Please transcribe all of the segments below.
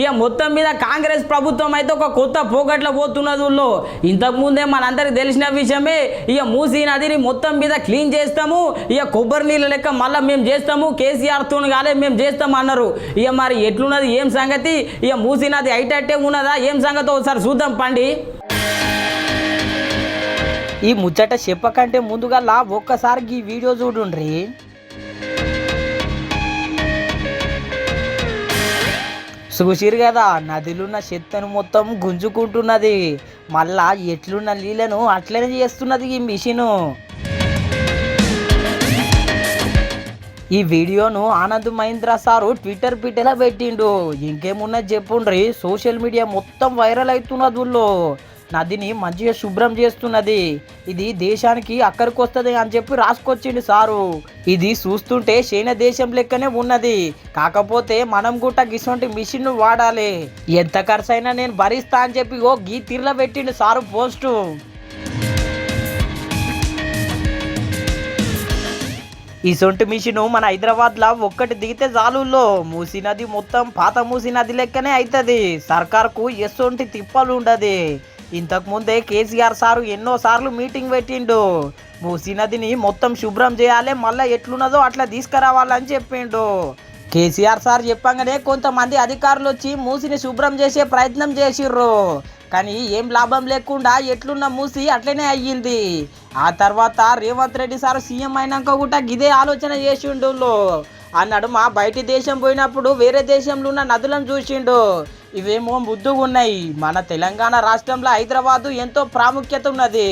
ఇక మొత్తం మీద కాంగ్రెస్ ప్రభుత్వం అయితే ఒక కొత్త పోకట్ల పోతున్నది ఊళ్ళో. ఇంతకుముందే మనందరికి తెలిసిన విషయమే ఇక మూసీ నదిని మొత్తం మీద క్లీన్ చేస్తాము ఇక కొబ్బరి నీళ్ళ లెక్క మళ్ళీ మేము చేస్తాము కేసీఆర్ తోని కాలే మేము చేస్తాము అన్నారు. ఇక మరి ఎట్లున్నది ఏం సంగతి? ఇక మూసీ నది అయిటట్టే ఉన్నదా ఏం సంగతి ఒకసారి చూద్దాం పండి. ఈ ముచ్చట చెప్పకంటే ముందుగా ఒక్కసారి ఈ వీడియో చూడుండ్రి. చూసిరు కదా నదిలున్న చెత్తను మొత్తం గుంజుకుంటున్నది. మళ్ళా ఎట్లున్న నీళ్ళను అట్లనే చేస్తున్నది ఈ మిషను. ఈ వీడియోను ఆనంద్ మహీంద్ర సారు ట్విట్టర్ పిట్టెలా పెట్టిండు. ఇంకేమున్నది చెప్పుండ్రి సోషల్ మీడియా మొత్తం వైరల్ అవుతున్నది ఊళ్ళో. నదిని మంచిగా శుభ్రం చేస్తున్నది. ఇది దేశానికి అక్కడికి వస్తుంది అని చెప్పి రాసుకొచ్చిండు సారు. ఇది చూస్తుంటే చైనా దేశం లెక్కనే ఉన్నది. కాకపోతే మనం కూడా గిసొంటి మిషన్ వాడాలి. ఎంత ఖర్చైనా నేను భరిస్తా అని చెప్పి ఓ గీ తీర్ల పెట్టిండు సారు పోస్టు. ఈ సొంటి మిషన్ మన హైదరాబాద్లో ఒక్కటి దిగితే జాలుల్లో మూసీ నది మొత్తం పాత మూసీ నది లెక్కనే అవుతుంది సర్కార్కు ఎసొంటి తిప్పలు ఉండదు. ఇంతకు ముందే కేసీఆర్ సారు ఎన్నో సార్లు మీటింగ్ పెట్టిండు. మూసీ నదిని మొత్తం శుభ్రం చేయాలి మళ్ళీ ఎట్లున్నదో అట్లా తీసుకురావాలని చెప్పిండు. కేసీఆర్ సార్ చెప్పంగానే కొంతమంది అధికారులు వచ్చి మూసిని శుభ్రం చేసే ప్రయత్నం చేసిర్రు. కానీ ఏం లాభం లేకుండా ఎట్లున్న మూసి అట్లనే అయ్యింది. ఆ తర్వాత రేవంత్ రెడ్డి సార్ సీఎం అయినాక కూడా గిదే ఆలోచన చేసిండు. అన్నాడు మా బయటి దేశం పోయినప్పుడు వేరే దేశంలో ఉన్న నదులను చూసిండు. ఇవేమో ముద్దుగా ఉన్నాయి మన తెలంగాణ రాష్ట్రంలో హైదరాబాద్ ఎంతో ప్రాముఖ్యత ఉన్నది.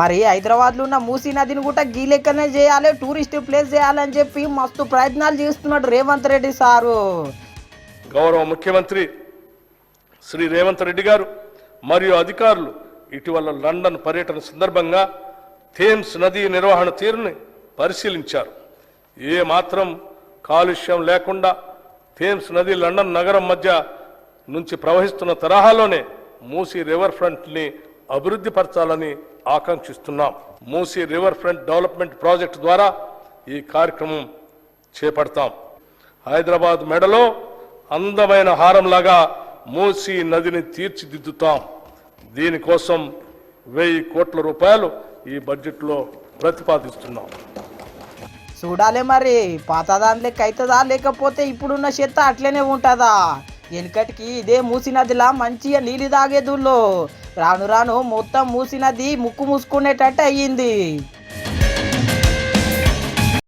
మరి హైదరాబాద్లో ఉన్న మూసీ నదిని కూడా గీలెక్కనే చేయాలి టూరిస్ట్ ప్లేస్ చేయాలని చెప్పి మస్తు ప్రయత్నాలు చేస్తున్నాడు రేవంత్ రెడ్డి సారు. గౌరవ ముఖ్యమంత్రి శ్రీ రేవంత్ రెడ్డి గారు మరియు అధికారులు ఇటీవల లండన్ పర్యటన సందర్భంగా థేమ్స్ నదీ నిర్వహణ తీరుని పరిశీలించారు. ఏ మాత్రం కాలుష్యం లేకుండా థేమ్స్ నది లండన్ నగరం మధ్య నుంచి ప్రవహిస్తున్న తరహాలోనే మూసీ రివర్ ఫ్రంట్ని అభివృద్ధి పరచాలని ఆకాంక్షిస్తున్నాం. Musi river front development project ద్వారా ఈ కార్యక్రమం చేపడతాం. హైదరాబాద్ మెడలో అందమైన హారంలాగా మూసీ నదిని తీర్చిదిద్దుతాం. దీనికోసం వెయ్యి కోట్ల రూపాయలు ఈ బడ్జెట్లో ప్రతిపాదిస్తున్నాం. చూడాలి మరి పాతదాని లెక్క అవుతుందా లేకపోతే ఇప్పుడున్న చెత్త అట్లనే ఉంటుందా? వెనుకటికి ఇదే మూసినదిలా మంచిగా నీళ్ళు తాగేదుల్లో రాను రాను మొత్తం మూసినది ముక్కు మూసుకునేటట్టు అయ్యింది.